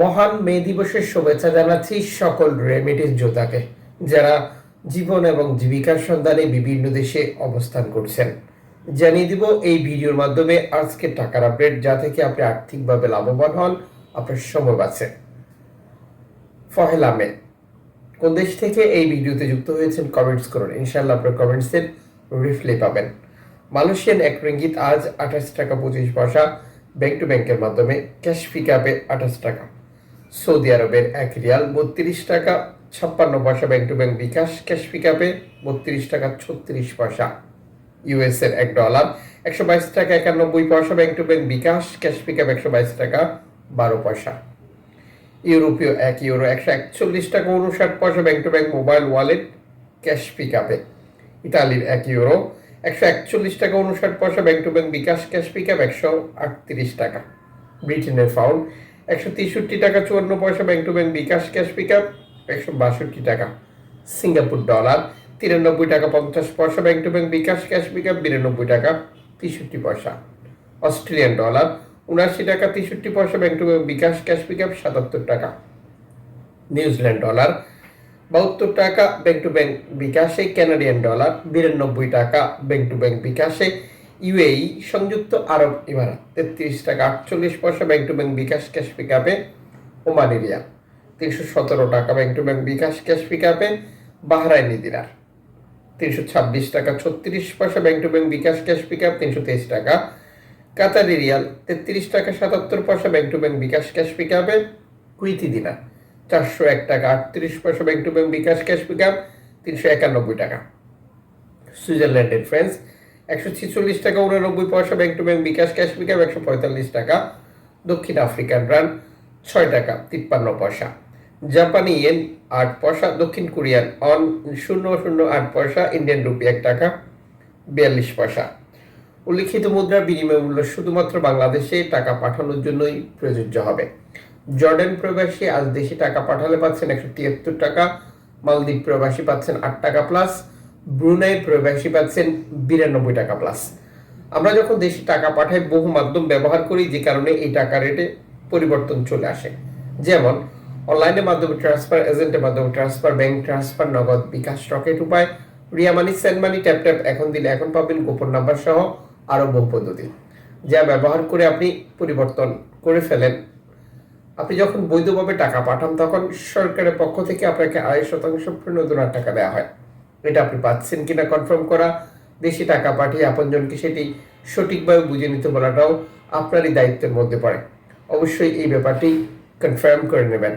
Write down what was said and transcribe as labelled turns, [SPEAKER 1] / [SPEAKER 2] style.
[SPEAKER 1] মহান মে দিবসের শুভেচ্ছা জানাচ্ছি সকল রেমিটেন্স যোদ্ধাকে, যারা জীবন এবং জীবিকার সন্ধানে বিভিন্ন দেশে অবস্থান করছেন। জানিয়ে দিব এই ভিডিওর মাধ্যমে আজকে টাকার আপডেট, যা থেকে আপনি আর্থিকভাবে লাভবান হন, আপনার সম্ভব আছে ফহেলা মে। কোন দেশ থেকে এই ভিডিওতে যুক্ত হয়েছেন কমেন্টস করুন। ইনশাল্লাহ আপনার কমেন্টসের রিপ্লাই পাবেন। মালয়েশিয়ান এক রিঙ্গিত আজ আঠাশ টাকা পঁচিশ পয়সা ব্যাংক টু ব্যাংকের মাধ্যমে ক্যাশ পিক আপে আঠাশ টাকা। সৌদি আরবের এক রিয়াল বত্রিশ টাকা, ছাপ্পান্ন পয়সা bank to bank bKash cash pick আপে বত্রিশ টাকা, ছত্রিশ পয়সা। ইউএস এর এক ডলার একশো বাইশ টাকা, একানব্বই পয়সা bank to bank bKash cash pick up একশো বাইশ টাকা, বারো পয়সা। ইউরোপীয় এক ইউরো একশো একচল্লিশ টাকা উনষাট পয়সা bank to bank mobile wallet cash pick আপে ইতালির এক ইউরো একশো একচল্লিশ টাকা উনষাট পয়সা bank to bank bKash cash pick up একশো আটত্রিশ টাকা। ব্রিটেনের ফাউন্ড একশো তেষট্টি টাকা, চুয়ান্ন পয়সা bank to bank bKash cash pick up একশো বাষট্টি টাকা সিঙ্গাপুর ডলার তিরানব্বই টাকা পঞ্চাশ পয়সা bank to bank bKash cash pick up বিরানব্বই টাকা তেষট্টি পয়সা অস্ট্রেলিয়ান ডলার উনআশি টাকা তেষট্টি পয়সা bank to bank bKash cash pick up সাতাত্তর টাকা নিউজিল্যান্ড ডলার বাহাত্তর টাকা ব্যাংক টু ব্যাংক বিকাশে কানাডিয়ান ডলার বিরানব্বই টাকা ব্যাংক টু ব্যাংক বিকাশে ইউএই, সংযুক্ত আরব ইমারাত, তেত্রিশ টাকা আটচল্লিশ পয়সা bank to bank bKash cash pick আপে ওমানি রিয়াল তিনশো সতেরো টাকা bank to bank bKash cash pick আপে বাহরাইনি দিনার তিনশো ছাব্বিশ টাকা ছত্রিশ পয়সা bank to bank bKash cash pick up তিনশো তেইশ টাকা কাতারি রিয়াল, তেত্রিশ টাকা সাতাত্তর পয়সা bank to bank bKash cash pick আপে কুইতি দিনার চারশো এক টাকা আটত্রিশ পয়সা bank to bank bKash cash pick up তিনশো একানব্বই টাকা। সুইজারল্যান্ডের ফ্রেন্স একশো ছেচল্লিশ টাকা, উননব্বই পয়সা bank to bank bKash cash up একশো পঁয়তাল্লিশ টাকা। দক্ষিণ আফ্রিকান রান ছয় টাকা, তিপ্পান্ন পয়সা। জাপানি ইয়েন আট পয়সা, দক্ষিণ কোরিয়ান অন, শূন্য শূন্য, আট পয়সা ইন্ডিয়ান রুপি এক টাকা, বিয়াল্লিশ পয়সা। উল্লিখিত মুদ্রার বিনিময় মূল্য শুধুমাত্র বাংলাদেশে টাকা পাঠানোর জন্যই প্রযোজ্য হবে। জর্ডান প্রবাসী আজ দেশে টাকা পাঠালে পাচ্ছেন একশো তিয়াত্তর টাকা, মালদ্বীপ প্রবাসী পাচ্ছেন আট টাকা প্লাস ব্রুনাই প্রবাসী পাচ্ছেন বিরানব্বই টাকা প্লাস আমরা যখন দেশে টাকা পাঠাই, বহু মাধ্যম ব্যবহার করি, যে কারণে এই টাকা রেটে পরিবর্তন চলে আসে। যেমন অনলাইনের মাধ্যমে ট্রান্সফার এজেন্টের মাধ্যমে transfer bank transfer Nagad bKash, Rocket Upay, Ria Money send money tap tap এখন দিলে এখন পাবেন গোপন নাম্বার সহ আরও বহু পদ্ধতি, যা ব্যবহার করে আপনি পরিবর্তন করে ফেলেন। আপনি যখন বৈধভাবে টাকা পাঠান, তখন সরকারের পক্ষ থেকে আপনাকে আড়াই শতাংশ প্রণোদনার টাকা দেওয়া হয়। এটা আপনি পাচ্ছেন কিনা কনফার্ম করা। বেশি টাকা পাঠিয়ে আপনজনকে সেটি সঠিকভাবে বুঝে নিতে বলাটাও আপনারই দায়িত্বের মধ্যে পড়ে। অবশ্যই এই ব্যাপারটি কনফার্ম করে নেবেন।